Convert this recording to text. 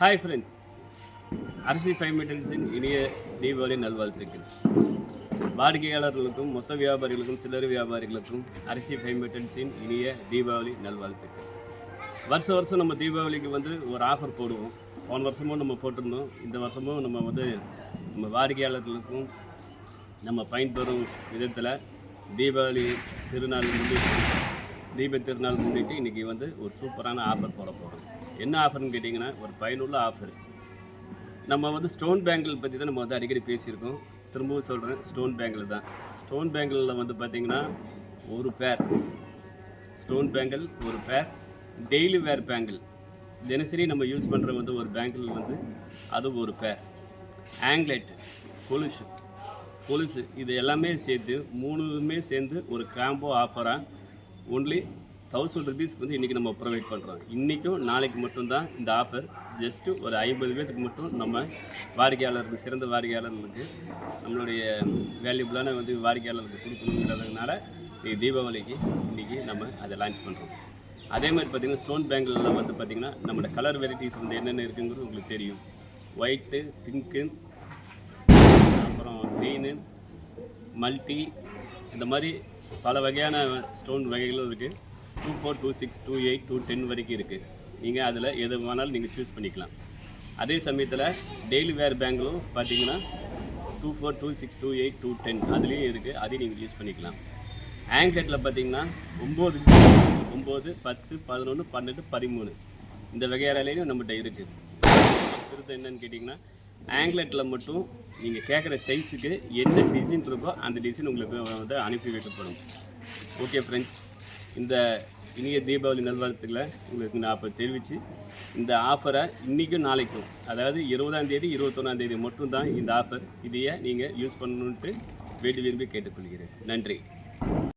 Hi friends அரிசி five மீட்டர்ஸின் இனிய தீபாவளி நல்வாழ்த்துக்கள். வாடிக்கையாளர்களுக்கும் மொத்த வியாபாரிகளுக்கும் சில்லறை வியாபாரிகளுக்கும் அரிசி ஃபைவ் மீட்டர்ஸின் இனிய தீபாவளி நல்வாழ்த்துக்கள். வருஷம் வருஷம் நம்ம தீபாவளிக்கு வந்து ஒரு ஆஃபர் போடுவோம். போன வருஷமும் நம்ம போட்டிருந்தோம். இந்த வருஷமும் நம்ம வந்து நம்ம வாடிக்கையாளர்களுக்கும் நம்ம பயன்பெறும் விதத்தில் தீபாவளி திருநாள் முன்னிட்டு தீப திருநாள் முன்னிட்டு இன்றைக்கி வந்து ஒரு சூப்பரான ஆஃபர் போட போகிறோம் என்ன ஆஃபர்னு கேட்டிங்கன்னா ஒரு பயனுள்ள ஆஃபர் நம்ம வந்து ஸ்டோன் பேங்கிள் பற்றி தான் நம்ம வந்து அடிக்கடி பேசியிருக்கோம். திரும்பவும் சொல்கிறேன் ஸ்டோன் பேங்கிள் தான். ஸ்டோன் பேங்கிளில் வந்து பார்த்திங்கன்னா ஒரு பேர் ஸ்டோன் பேங்கிள் ஒரு பேர் டெய்லி வேர் பேங்கிள் தினசரி நம்ம யூஸ் பண்ணுற வந்து ஒரு பேங்கிள் வந்து அது ஒரு பேர் ஆங்க்லெட் கொலுசு. கொலுசு இது எல்லாமே சேர்த்து மூணுமே சேர்ந்து ஒரு காம்போ ஆஃபராக ஒன்லி தௌசண்ட் ருபீஸ்க்கு வந்து இன்றைக்கி நம்ம ப்ரொவைட் பண்ணுறோம் இன்றைக்கும் நாளைக்கு மட்டும்தான் இந்த ஆஃபர் ஜஸ்ட்டு ஒரு ஐம்பது பேர்த்துக்கு மட்டும் நம்ம வாடிக்கையாளருக்கு சிறந்த வாடிக்கையாளர்களுக்கு நம்மளுடைய வேல்யூபிளான வந்து வாடிக்கையாளருக்கு கொடுக்கணுங்கிறதுனால இன்றைக்கி தீபாவளிக்கு இன்றைக்கி நம்ம அதை லான்ச் பண்ணுறோம் அதே மாதிரி பார்த்திங்கன்னா ஸ்டோன் பேங்கிள்லாம் வந்து பார்த்திங்கன்னா நம்மளோட கலர் வெரைட்டிஸ் வந்து என்னென்ன இருக்குங்கிறது உங்களுக்கு தெரியும். ஒயிட்டு பிங்க்கு அப்புறம் க்ரீனு மல்டி இந்த மாதிரி பல வகையான ஸ்டோன் வகைகளும் இருக்குது two four two six two eight two ten வரைக்கும் இருக்குது நீங்கள் அதில் எது வேணாலும் நீங்கள் சூஸ் பண்ணிக்கலாம். அதே சமயத்தில் டெய்லி வேர் பேங்கிலும் பார்த்தீங்கன்னா two four two six two eight two ten அதுலேயும் இருக்குது அதையும் நீங்கள் யூஸ் பண்ணிக்கலாம். ஆங்க்லெட்டில் பார்த்தீங்கன்னா ஒம்பது ஒம்பது பத்து பதினொன்று பன்னெண்டு பதிமூணு. இந்த வகையாரிலையும் நம்மகிட்ட இருக்குது திருத்தம் என்னன்னு கேட்டிங்கன்னா ஆங்க்லெட்டில் மட்டும் நீங்கள் கேட்குற சைஸுக்கு என்ன டிசைன் இருக்கோ அந்த டிசைன் உங்களுக்கு வந்து அனுப்பி வைக்கப்படும். ஓகே ஃப்ரெண்ட்ஸ் இந்த இனிய தீபாவளி நல்வாழ்த்துக்களை உங்களுக்கு நான் அப்போ தெரிவித்து இந்த ஆஃபரை இன்றைக்கும் நாளைக்கும் அதாவது இருபதாம் தேதி இருபத்தொன்னாம் தேதி மட்டும்தான் இந்த ஆஃபர் இதையே நீங்கள் யூஸ் பண்ணணுன்ட்டு வேண்டி விரும்பி கேட்டுக்கொள்கிறேன். நன்றி.